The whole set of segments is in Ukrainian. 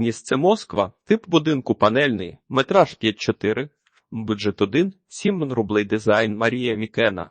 Місце Москва, тип будинку панельний, метраж 5-4, бюджет 1, 7 рублей дизайн Марія Мікена.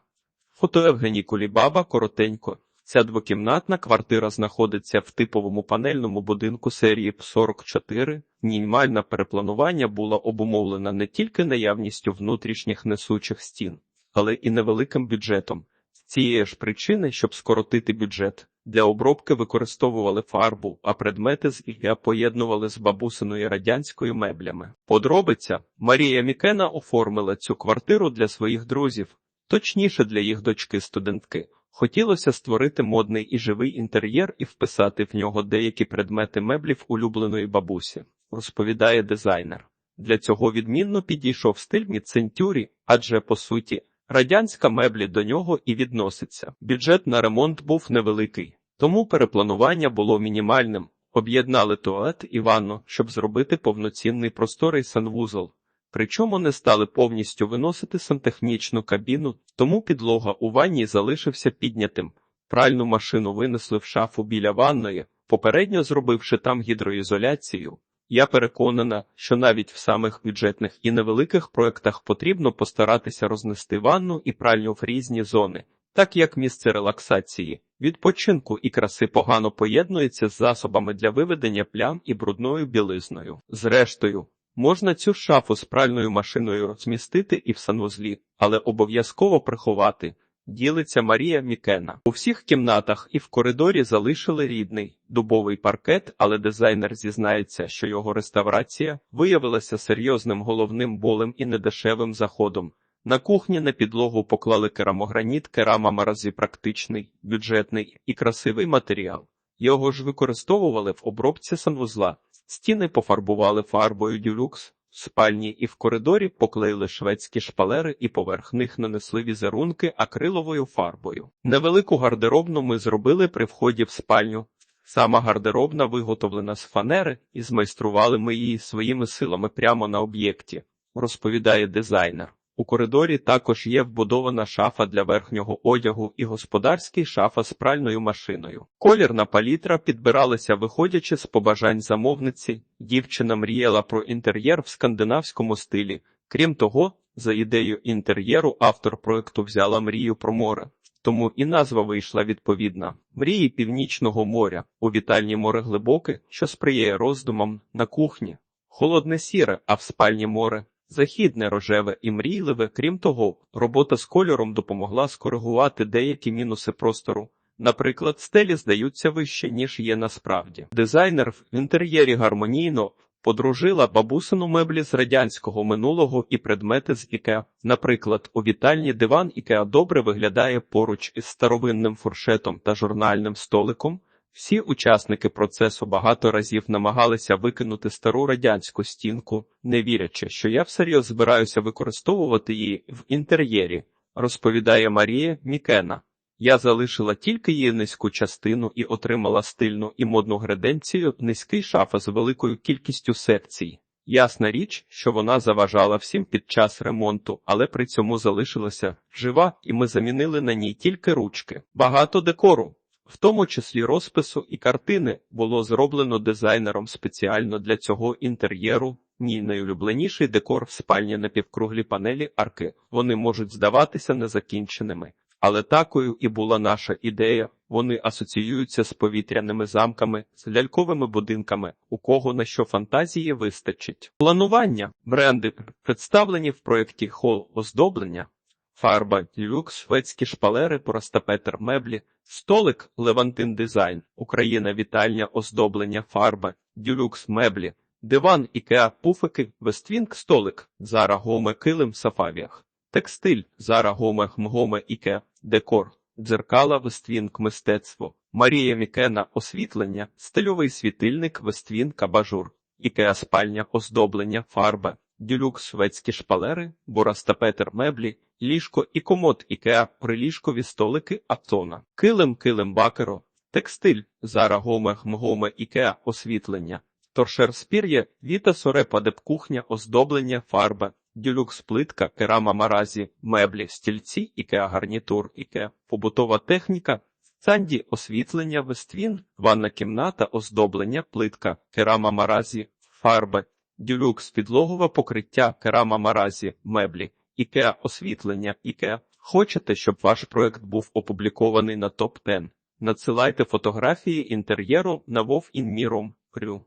Фото Евгеній Кулібаба коротенько. Ця двокімнатна квартира знаходиться в типовому панельному будинку серії 44. Мінімальне перепланування було обумовлено не тільки наявністю внутрішніх несучих стін, але і невеликим бюджетом. З цієї ж причини, щоб скоротити бюджет, для обробки використовували фарбу, а предмети з ІГА поєднували з бабусиною радянською меблями. Подробиця Марія Мікена оформила цю квартиру для своїх друзів, точніше для їх дочки-студентки. Хотілося створити модний і живий інтер'єр і вписати в нього деякі предмети меблів улюбленої бабусі, розповідає дизайнер. Для цього відмінно підійшов стиль міцентюрі, адже по суті радянська меблі до нього і відноситься. Бюджет на ремонт був невеликий, тому перепланування було мінімальним. Об'єднали туалет і ванну, щоб зробити повноцінний просторий санвузол. Причому не стали повністю виносити сантехнічну кабіну, тому підлога у ванні залишився піднятим. Пральну машину винесли в шафу біля ванної, попередньо зробивши там гідроізоляцію. Я переконана, що навіть в самих бюджетних і невеликих проектах потрібно постаратися рознести ванну і пральню в різні зони, так як місце релаксації, відпочинку і краси погано поєднується з засобами для виведення плям і брудною білизною. Зрештою, Можна цю шафу з пральною машиною розмістити і в санвузлі, але обов'язково приховати. Ділиться Марія Мікена. У всіх кімнатах і в коридорі залишили рідний дубовий паркет, але дизайнер зізнається, що його реставрація виявилася серйозним головним болем і недешевим заходом. На кухні на підлогу поклали керамограніт, керама маразі практичний, бюджетний і красивий матеріал. Його ж використовували в обробці санвузла. Стіни пофарбували фарбою дюлюкс, в спальні і в коридорі поклеїли шведські шпалери і поверх них нанесли візерунки акриловою фарбою. Невелику гардеробну ми зробили при вході в спальню. Сама гардеробна виготовлена з фанери, і змайстрували ми її своїми силами прямо на об'єкті, розповідає дизайнер. У коридорі також є вбудована шафа для верхнього одягу і господарський шафа з пральною машиною. Колірна палітра підбиралася, виходячи з побажань замовниці. Дівчина мріяла про інтер'єр в скандинавському стилі. Крім того, за ідеєю інтер'єру автор проекту взяла мрію про море. Тому і назва вийшла відповідна мрії північного моря у вітальні море глибоке, що сприяє роздумам на кухні, холодне сіре, а в спальні море. Західне рожеве і мрійливе, крім того, робота з кольором допомогла скоригувати деякі мінуси простору. Наприклад, стелі здаються вище, ніж є насправді. Дизайнер в інтер'єрі гармонійно подружила бабусину меблі з радянського минулого і предмети з Ікеа. Наприклад, у вітальні диван Ікеа добре виглядає поруч із старовинним фуршетом та журнальним столиком. Всі учасники процесу багато разів намагалися викинути стару радянську стінку, не вірячи, що я всерйоз збираюся використовувати її в інтер'єрі, розповідає Марія Мікена. Я залишила тільки її низьку частину і отримала стильну і модну граденцію, низький шафа з великою кількістю секцій. Ясна річ, що вона заважала всім під час ремонту, але при цьому залишилася жива, і ми замінили на ній тільки ручки. Багато декору в тому числі розпису і картини, було зроблено дизайнером спеціально для цього інтер'єру. Мій найулюбленіший декор в спальні на півкруглі панелі арки. Вони можуть здаватися незакінченими, але такою і була наша ідея. Вони асоціюються з повітряними замками, з ляльковими будинками, у кого на що фантазії вистачить. Планування бренди представлені в проєкті хол оздоблення. Фарба люкс, шведські шпалери, Петер меблі, столик Левантин Дизайн, Україна вітальня оздоблення, фарба, дюлюкс меблі, диван Ікеа, пуфики, Вествінг столик, Зара Гоме килим Сафавіях, текстиль, Зара Гоме Хмгоме Іке, декор, дзеркала Вествінг мистецтво, Марія Мікена освітлення, стильовий світильник Вествінг абажур, Ікеа спальня оздоблення, фарба, дюлюкс шведські шпалери, Петер меблі, ліжко і комод Ікеа, приліжкові столики Атона, килим килим бакеро, текстиль, зара гоме мгоме Ікеа, освітлення, торшер спір'я, віта сорепа кухня, оздоблення, фарба, дюлюкс плитка, керама маразі, меблі, стільці, Ікеа гарнітур, Ікеа, побутова техніка, Санді освітлення Вествін, ванна кімната, оздоблення, плитка, керама маразі, фарби, дюлюкс підлогове покриття, керама маразі, меблі, ікеа освітлення, ікеа. Хочете, щоб ваш проект був опублікований на топ 10 Надсилайте фотографії інтер'єру на Вов Крю.